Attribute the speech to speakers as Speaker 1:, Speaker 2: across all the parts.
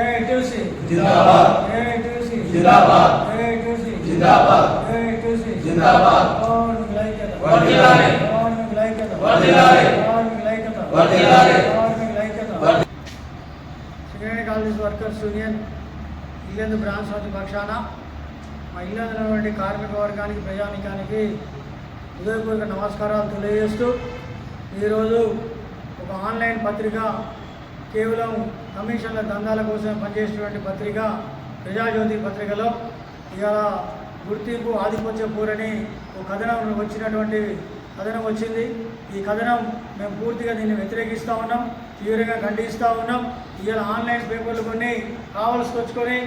Speaker 1: AITC
Speaker 2: జిందాబాద్.
Speaker 1: AITC
Speaker 2: జిందాబాద్.
Speaker 1: AITC
Speaker 2: జిందాబాద్.
Speaker 1: ఏఐటీసీ
Speaker 2: జిందాబాద్.
Speaker 1: కార్మికుల ఐక్యత
Speaker 2: వర్ధిల్లాలి.
Speaker 1: కార్మికుల ఐక్యత
Speaker 2: వర్ధిల్లాలి.
Speaker 1: College workers union Yellandu branch సమితి పక్షాన మా ఇల్లందున్నటువంటి కార్మిక వర్గానికి ప్రజానికానికి హృదయపూర్వక నమస్కారాలు తెలియజేస్తూ ఈరోజు ఒక ఆన్లైన్ పత్రిక కేవలం కమిషన్ల దందాల కోసం పనిచేసినటువంటి పత్రిక ప్రజాజ్యోతి పత్రికలో ఇవాళ గుర్తింపు ఆధిపత్య పూరని ఒక కథనం వచ్చినటువంటి కథనం వచ్చింది. ఈ కథనం మేము పూర్తిగా దీన్ని వ్యతిరేకిస్తూ ఉన్నాం తీవ్రంగా ఖండిస్తూ ఉన్నాం. ఇవాళ ఆన్లైన్ పేపర్లు కొన్ని కావలసుకొచ్చుకొని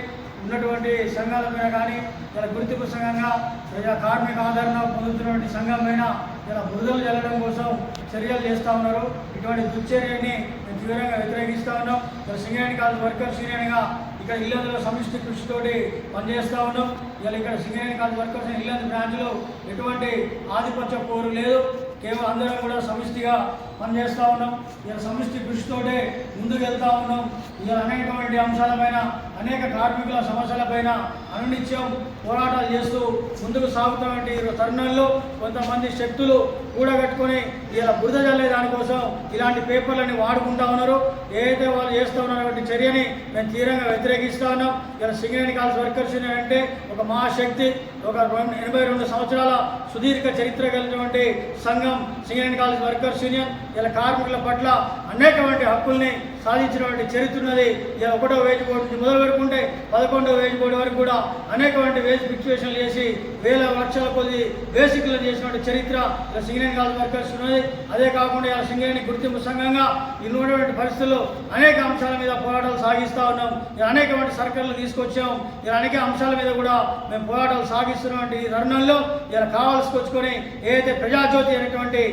Speaker 1: ఉన్నటువంటి సంఘాల మీద కానీ ఇలా గుర్తింపు సంఘంగా ప్రజా కార్మిక ఆదరణ పొందుతున్నటువంటి సంఘం పైన ఇలా బురదలు జల్లడం కోసం చర్యలు చేస్తూ ఉన్నారు. ఇటువంటి దుశ్చర్యని మేము తీవ్రంగా వ్యతిరేకిస్తూ ఉన్నాం. ఇక్కడ సింగరేణి కాలేజ్ వర్కర్స్ యూనియన్గా ఇక్కడ ఇల్లందులో సమిష్టి కృషితోటి పనిచేస్తూ ఉన్నాం. ఇలా ఇక్కడ సింగరేణి కాలేజ్ వర్కర్స్ ఇల్లందు బ్రాంచ్లో ఎటువంటి ఆధిపత్య పోరు లేదు. కేవలం అందరం కూడా సమిష్టిగా పనిచేస్తూ ఉన్నాం. ఇలా సమిష్టి కృషితోటే ముందుకు వెళ్తూ ఉన్నాం. ఇలా అనేకమైన అంశాలపైన అనేక కార్మికుల సమస్యలపైన అనునిత్యం పోరాటాలు చేస్తూ ముందుకు సాగుతున్నటువంటి తరుణంలో కొంతమంది శక్తులు కూడగట్టుకొని ఇలా బురద జల్లే దానికోసం ఇలాంటి పేపర్లని వాడుకుంటా ఉన్నారు. ఏదైతే వాళ్ళు చేస్తూ ఉన్నటువంటి చర్యని మేము తీవ్రంగా వ్యతిరేకిస్తా ఉన్నాం. ఇలా సింగరేణి కాల్స్ వర్కర్స్ అంటే ఒక మహాశక్తి ఒక రెండు ఎనభై రెండు సంవత్సరాల సుదీర్ఘ చరిత్ర కలిగినటువంటి సంఘం సింగరేణి కాలేజ్ వర్కర్స్ యూనియన్. ఇలా కార్మికుల పట్ల అనేకమైన హక్కుల్ని సాధించినటువంటి చరిత్ర ఉన్నది. ఇలా ఒకటో వేజ్ బోర్డు నుంచి మొదలు పెట్టుకుంటే పదకొండో వేజ్ బోర్డు వరకు కూడా అనేకటువంటి వేజ్ ఫిక్సేషన్లు చేసి వేల లక్షల కొద్ది వేసికలు చేసినటువంటి చరిత్ర ఇలా సింగరేణి కాదు వర్కర్స్ ఉన్నది. అదే కాకుండా ఇలా సింగరేణి గుర్తింపు సంఘంగా ఉన్నటువంటి పరిస్థితుల్లో అనేక అంశాల మీద పోరాటాలు సాగిస్తూ ఉన్నాం. ఇలా అనేకటువంటి సర్కర్లు తీసుకొచ్చాం. ఇలా అనేక అంశాల మీద కూడా మేము పోరాటాలు సాగిస్తున్నటువంటి ఈ తరుణంలో ఇలా కావాల్సుకొచ్చుకొని ఏదైతే ప్రజాజ్యోతి అనేటువంటి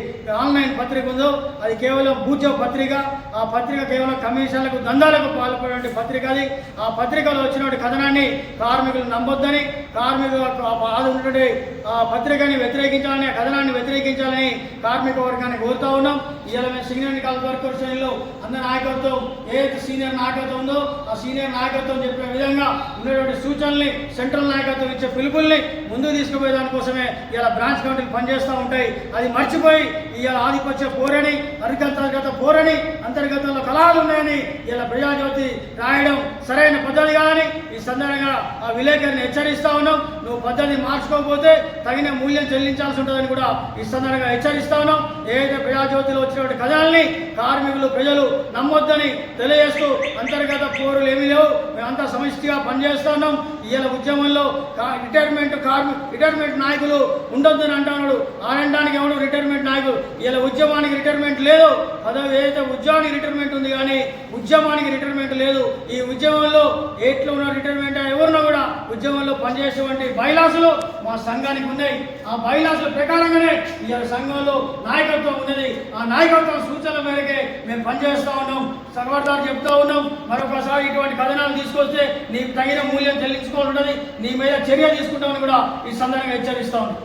Speaker 1: ఆన్లైన్ పత్రిక ఉందో అది కేవలం భూజ పత్రిక. ఆ పత్రిక కేవలం కమిషన్లకు దందాలకు పాల్పడే పత్రిక అది. ఆ పత్రికలో వచ్చినటువంటి కథనాన్ని కార్మికులు నమ్మొద్దని కార్మికులకు ఆ బాధ ఉన్నటువంటి ఆ పత్రికని వ్యతిరేకించాలని ఆ కథనాన్ని వ్యతిరేకించాలని కార్మిక వర్గాన్ని కోరుతా ఉన్నాం. ఇవాళ మేము సింగరేణి కాల్ అందరి నాయకత్వం ఏదైతే సీనియర్ నాయకత్వం ఉందో ఆ సీనియర్ నాయకత్వం చెప్పే విధంగా ఉన్నటువంటి సూచనల్ని సెంట్రల్ నాయకత్వం ఇచ్చే పిలుపుల్ని ముందుకు తీసుకుపోయే దానికోసమే ఇలా బ్రాంచ్ కమిటీలు పనిచేస్తూ ఉంటాయి. అది మర్చిపోయి ఇవాళ ఆధిపత్య పోరని అంతర్గత పోరని అంతర్గతంలో కళాలు ఉన్నాయని ఇలా ప్రజాజ్యోతి రాయడం సరైన పద్ధతి కాదని ఈ సందర్భంగా ఆ విలేకరిని హెచ్చరిస్తా ఉన్నాం. నువ్వు పద్ధతి మార్చుకోకపోతే తగిన మూల్యం చెల్లించాల్సి ఉంటుందని కూడా ఈ సందర్భంగా హెచ్చరిస్తా ఉన్నాం. ఏదైతే ప్రజాజ్యోతిలో వచ్చినటువంటి కథనాల్ని కార్మికులు ప్రజలు నమ్మొద్దని తెలియజేస్తూ అంతర్గత పోరులు ఏమీ లేవు. మేమంతా సమిష్టిగా పనిచేస్తున్నాం ఇవాళ ఉద్యమంలో కా- రిటైర్మెంట్ కార్మి రిటైర్మెంట్ నాయకులు ఉండొద్దని అంటున్నాడు. ఆనందానికి ఎవరు రిటైర్మెంట్ నాయకులు ఇలా ఉద్యమానికి రిటైర్మెంట్ లేదు. పదవి ఏదైతే ఉద్యోగానికి రిటైర్మెంట్ ఉంది కానీ ఉద్యమానికి రిటైర్మెంట్ లేదు. ఈ ఉద్యమంలో ఎట్లా ఉన్న రిటైర్మెంట్ ఎవరున్నా కూడా ఉద్యమంలో పనిచేసేటువంటి బైలాసులు మా సంఘానికి ఉన్నాయి. ఆ బైలాసుల ప్రకారంగానే ఈయన సంఘంలో నాయకత్వం ఉన్నది. ఆ నాయకత్వం సూచనల మేరకే మేము పనిచేస్తూ ఉన్నాం. సర్వదారు చెప్తా ఉన్నాం. మరొకసారి ఇటువంటి కథనాలు తీసుకొస్తే నీకు తగిన మూల్యం చెల్లించుకోవాలి నీ మీద చర్య తీసుకుంటామని కూడా ఈ సందర్భంగా హెచ్చరిస్తా ఉన్నాం.